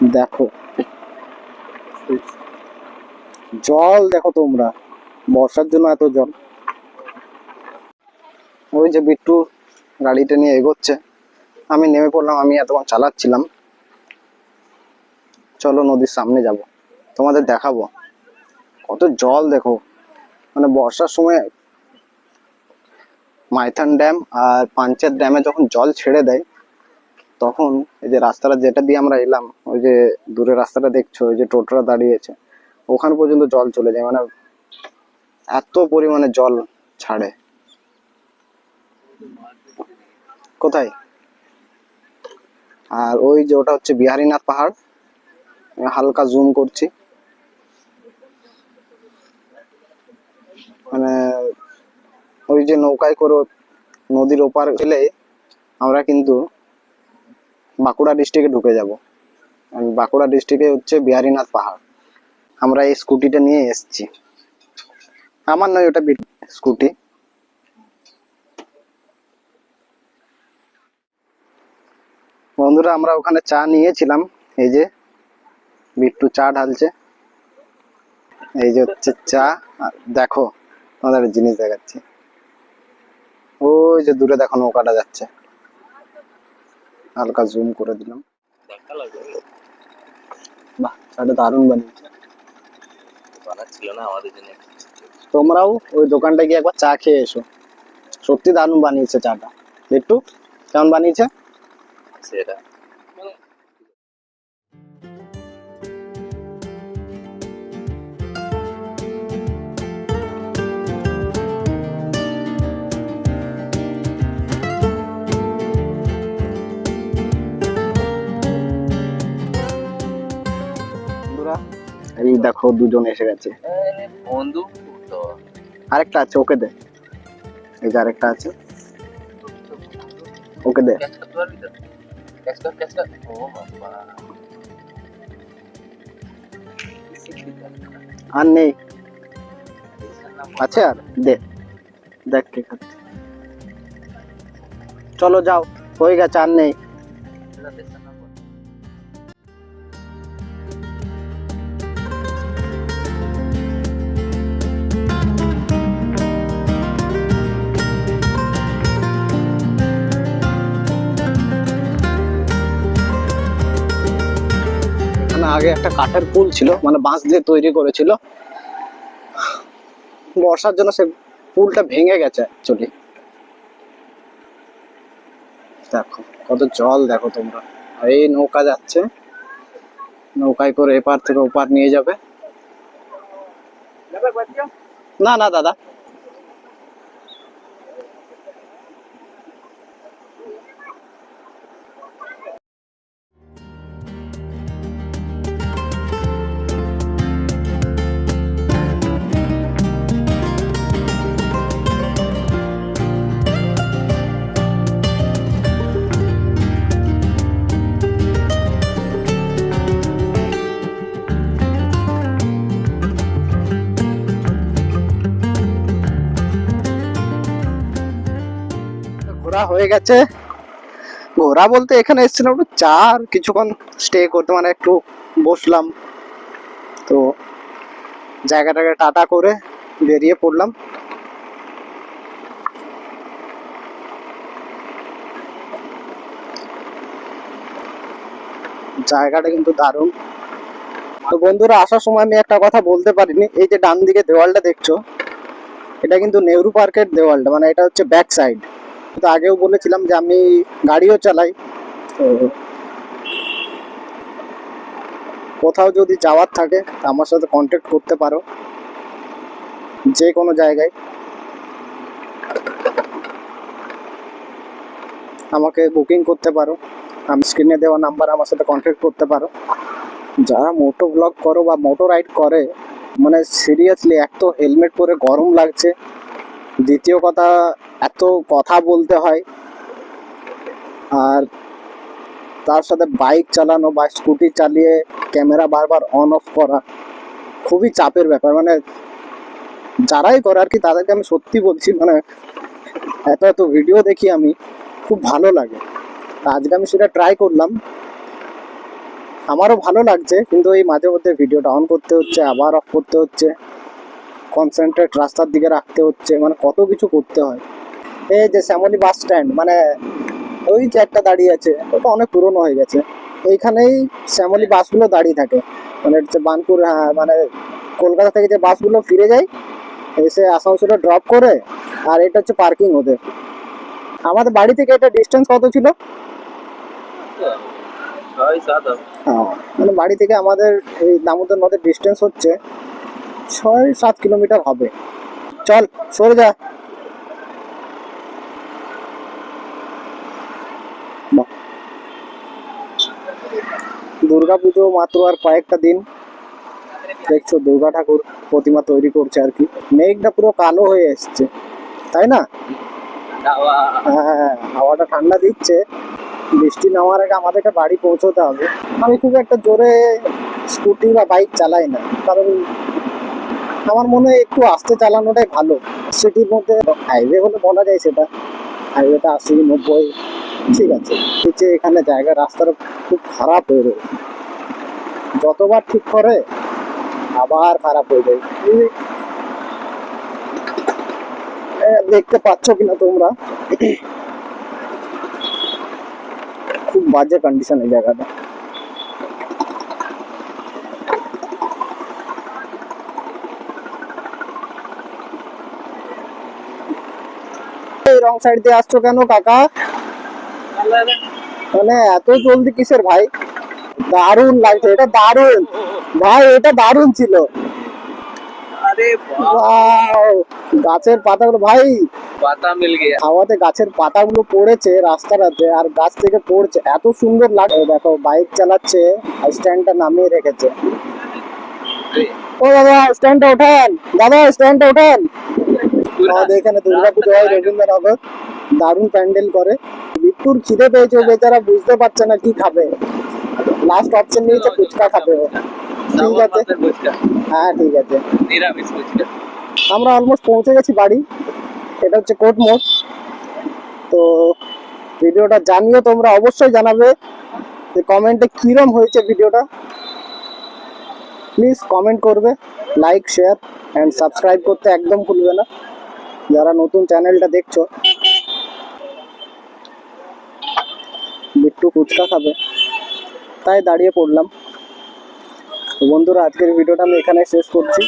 দেখো। জল দেখো তোমরা, বর্ষার জন্য এত জল। ওই যে বিট্টু গাড়িটা নিয়ে এগোচ্ছে। আমি নেমে পড়লাম, আমি এতক্ষণ চালাচ্ছিলাম। চলো নদীর সামনে যাব, তোমাদের দেখাবো। কত জল দেখো। মানে বর্ষার সময় মাইথান ড্যাম আর পাঞ্চেত ড্যামে যখন জল ছেড়ে দেয়, তখন এই যে রাস্তাটা যেটা দিয়ে আমরা এলাম ওই যে দূরে রাস্তাটা দেখছ, ওই যে টোটোরা দাঁড়িয়েছে, ওখান পর্যন্ত জল চলে যায় মানে এত পরিমাণে জল ছাড়ে। কোথায়? আর ওই যে ওটা হচ্ছে বিহারীনাথ পাহাড় হালকা জুম করছি। মানে ওই যে নৌকায় করে নদীর ওপার গেলে আমরা কিন্তু বাঁকুড়া ডিস্ট্রিক্টে ঢুকে যাব। বাঁকুড়া ডিস্ট্রিক্টে হচ্ছে বিহারীনাথ পাহাড়। আমরা এই স্কুটিটা নিয়ে এসেছি। আমার নয়, ওটা স্কুটি বন্ধুরা, আমরা ওখানে চা নিয়েছিলাম। এই যে, বিট্টু চা ঢালছে। এই যে হচ্ছে চা। দেখো, তোমাদের জিনিস দেখাচ্ছি। ওই যে দূরে দেখো নৌকাটা যাচ্ছে। হালকা জুম করে দিলাম। চাটা দারুণ বানিয়েছে। বানাচ্ছিল না আমাদের জন্য তোমরাও ওই দোকানটা গিয়ে একবার চা খেয়ে এসো। সত্যি দারুণ বানিয়েছে চাটা। একটু কেমন বানিয়েছে? সেটা। এই দেখো দুজন এসে গেছে। বন্ধু আরেকটা আছে ওকে দে। এই যে আরেকটা আছে। ওকে দে। আর নেই। আছে আর? দে। দেখ কে খাচ্ছে। চলো যাও। হয়ে গেছে আর নেই। আগে একটা কাঠের পুল ছিল মানে বাঁশ দিয়ে তৈরি করেছিল। বর্ষার জন্য সে পুলটা ভেঙে গেছে অ্যাকচুয়ালি দেখো, কত জল, দেখো তোমরা। এই নৌকা যাচ্ছে। নৌকায় করে এপার থেকে ওপার নিয়ে যাবে। না না, দাদা। ঘোরা হয়ে গেছে। ঘোরা বলতে এখানে এসেছিলাম একটু চা আর কিছুক্ষণ স্টে করতে মানে একটু বসলাম। তো জায়গাটাকে টাটা করে বেরিয়ে পড়লাম। জায়গাটা কিন্তু দারুণ। তো বন্ধুরা, আসার সময় আমি একটা কথা বলতে পারিনি। এই যে ডান দিকে দেওয়ালটা দেখছ, এটা কিন্তু নেহরু পার্কের দেওয়ালটা মানে এটা হচ্ছে ব্যাক সাইড তো আগেও বলেছিলাম যে আমি গাড়িও চালাই। কোথাও যদি যাওয়ার থাকে আমার সাথে কন্ট্যাক্ট করতে পারো। যে কোনো জায়গায়। আমাকে বুকিং করতে পারো। আমি স্ক্রিনে দেওয়া নাম্বার আমার সাথে কন্ট্যাক্ট করতে পারো। যারা মোটো ব্লগ করো বা মোটো রাইড করে মানে সিরিয়াসলি এক তো হেলমেট পরে গরম লাগছে। দ্বিতীয় কথা, এত কথা বলতে হয়। আর তার সাথে বাইক চালানো বা স্কুটি চালিয়ে ক্যামেরা বারবার অন অফ করা খুবই চাপের ব্যাপার। মানে যারাই করে আর কি, তাদেরকে আমি সত্যি বলছি মানে এত এত ভিডিও দেখি আমি, খুব ভালো লাগে। আজকে আমি সেটা ট্রাই করলাম। আমারও ভালো লাগছে, কিন্তু এই মাঝে মধ্যে ভিডিওটা অন করতে হচ্ছে, আবার অফ করতে হচ্ছে। কনসেন্ট্রেট রাস্তার দিকে রাখতে হচ্ছে মানে কত কিছু করতে হয়। এই যে শ্যামলী বাস স্ট্যান্ড মানে ওই যে একটা দাঁড়িয়ে আছে ওটা অনেক পুরনো হয়ে গেছে। এইখানেই শ্যামলী বাসগুলো দাঁড়িয়ে থাকে। মানে হচ্ছে বানপুর হ্যাঁ, মানে কলকাতা থেকে যে বাসগুলো ফিরে যায় এসে আসানসোলে ড্রপ করে আর এটা হচ্ছে পার্কিং ওদের। আমাদের বাড়ি থেকে এটা ডিস্টেন্স কত ছিল। হ্যাঁ, মানে বাড়ি থেকে আমাদের এই দামোদর নদের ডিস্টেন্স হচ্ছে ছয় সাত কিলোমিটার হবে। চল, সরে যা। দুর্গাপুজো মাত্র আর কয়েকটা দিন। দেখছ, দুর্গা ঠাকুর প্রতিমা তৈরি করছে আর কি। মেঘটা পুরো কালো হয়ে এসছে। তাই না? হাওয়া। হ্যাঁ হাওয়াটা ঠান্ডা দিচ্ছে। বৃষ্টি নামার আগে আমাদেরকে বাড়ি পৌঁছতে হবে। আমি খুব একটা জোরে স্কুটি বা বাইক চালাই না। কারণ আমার মনে হয় একটু আস্তে চালানোটাই ভালো। সিটির মধ্যে হাইওয়ে হলে বলা যায় সেটা। হাইওয়েতে আশি, নব্বই, ঠিক আছে। নিচে এখানে জায়গা রাস্তাটা খুব খারাপ হয়ে রয়েছে যতবার ঠিক করে, আবার খারাপ হয়ে যায়। দেখতে পাচ্ছ কিনা তোমরা? খুব বাজে কন্ডিশন এই জায়গাটা এই রং সাইড দিয়ে আসছো কেন কাকা? মানে এত জলদি কিসের ভাই? দারুণ লাগছে এটা দারুণ। ভাই এটা দারুণ ছিল! গাছের পাতাগুলো ভাই। পাতা মিল গিয়া। হাওয়াতে গাছের পাতাগুলো পড়েছে রাস্তাটাতে আর গাছ থেকে পড়ছে। এত সুন্দর লাগে দেখো বাইক চালাচ্ছে স্ট্যান্ডটা নামিয়ে রেখেছে। ও দাদা স্ট্যান্ডটা ওঠেন। দাদা স্ট্যান্ডটা ওঠেন। আমাদের এখানে দুর্গাপুজো হয় রবীন্দ্রনগর। দারুণ প্যান্ডেল করে। বিট্টুর খিদে পেয়েছে বেচারা বুঝতে পারছে না কি খাবে। লাস্ট অপশন নিয়েছে ফুচকা খাবে ঠিক আছে? হ্যাঁ ঠিক আছে। আমরা অলমোস্ট পৌঁছে গেছি বাড়ি। এটা হচ্ছে মোড়। তো ভিডিওটা জানিও তোমরা, অবশ্যই জানাবে যে কমেন্টে কিরম হয়েছে ভিডিওটা। প্লিজ কমেন্ট করবে লাইক শেয়ার অ্যান্ড সাবস্ক্রাইব করতে একদম ভুলবে না। যারা নতুন চ্যানেলটা দেখছ বিট্টু ফুচকা খাবে। তাই দাঁড়িয়ে পড়লাম। বন্ধুরা, আজকের ভিডিওটা আমি এখানে শেষ করছি।